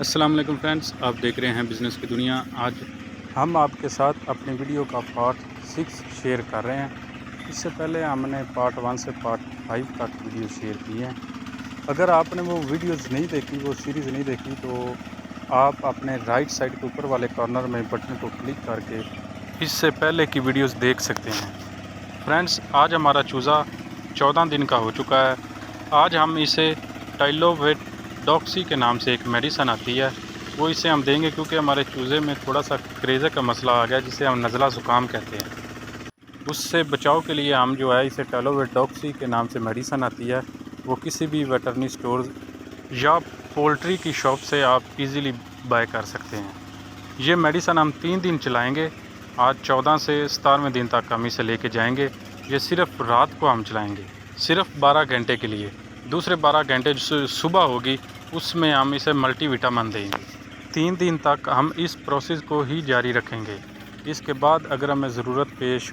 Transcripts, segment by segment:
अस्सलाम वालेकुम फ्रेंड्स, आप देख रहे हैं बिज़नेस की दुनिया। आज हम आपके साथ अपनी वीडियो का पार्ट सिक्स शेयर कर रहे हैं। इससे पहले हमने पार्ट वन से पार्ट फाइव तक वीडियो शेयर की है। अगर आपने वो वीडियोस नहीं देखी, वो सीरीज़ नहीं देखी तो आप अपने राइट साइड के ऊपर वाले कॉर्नर में बटन को क्लिक करके इससे पहले की वीडियोज़ देख सकते हैं। फ्रेंड्स, आज हमारा चूज़ा चौदह दिन का हो चुका है। आज हम इसे टाइलोवेट डॉक्सी के नाम से एक मेडिसन आती है। वो इसे हम देंगे क्योंकि हमारे चूज़े में थोड़ा सा क्रेज़े का मसला आ गया, जिसे हम नज़ला ज़ुकाम कहते हैं। उससे बचाव के लिए हम जो है, इसे टेलोवेट डॉक्सी के नाम से मेडिसन आती है। वो किसी भी वेटरनी स्टोर या पोल्ट्री की शॉप से आप इजीली बाय कर सकते हैं। ये मेडिसन हम तीन दिन चलाएँगे। आज चौदह से सतारवें दिन तक हम इसे लेके जाएँगे। ये सिर्फ़ रात को हम चलाएँगे। सिर्फ़ बारह घंटे के लिए। दूसरे बारह घंटे जो सुबह होगी, उसमें हम इसे मल्टीविटामिन देंगे। तीन दिन तक हम इस प्रोसेस को ही जारी रखेंगे। इसके बाद अगर हमें ज़रूरत पेश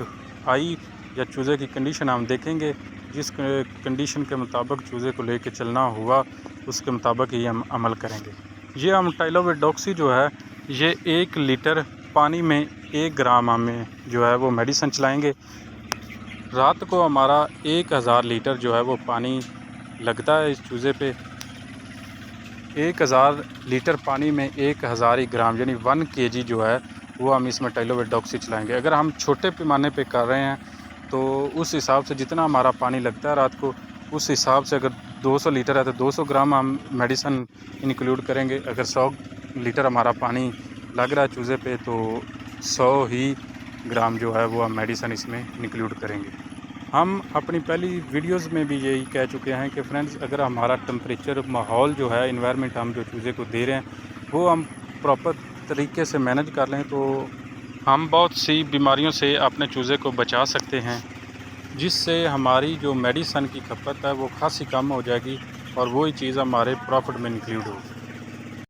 आई या चूज़े की कंडीशन हम देखेंगे, जिस कंडीशन के मुताबिक चूज़े को लेके चलना हुआ, उसके मुताबिक ही हम अमल करेंगे। ये हम टाइलोवेडोक्सी जो है, ये एक लीटर पानी में एक ग्राम हमें जो है वो मेडिसन चलाएँगे। रात को हमारा एक हज़ार लीटर जो है वो पानी लगता है इस चूज़े पे। एक हज़ार लीटर पानी में एक हज़ार ही ग्राम, यानी वन के जी जो है, वो हम इसमें टाइलोवेडॉक्सी चलाएँगे। अगर हम छोटे पैमाने पे कर रहे हैं तो उस हिसाब से जितना हमारा पानी लगता है रात को, उस हिसाब से अगर 200 लीटर है तो 200 ग्राम हम मेडिसन इंक्लूड करेंगे। अगर 100 लीटर हमारा पानी लग रहा है चूज़े पे तो 100 ही ग्राम जो है, वो हम मेडिसन इसमें इंक्लूड करेंगे। हम अपनी पहली वीडियोस में भी यही कह चुके हैं कि फ्रेंड्स अगर हमारा टम्परेचर माहौल जो है इन्वायरमेंट हम जो चूज़े को दे रहे हैं, वो हम प्रॉपर तरीके से मैनेज कर लें तो हम बहुत सी बीमारियों से अपने चूज़े को बचा सकते हैं, जिससे हमारी जो मेडिसन की खपत है, वो खासी कम हो जाएगी और वही चीज़ हमारे प्रॉफिट में इंक्लूड होगी।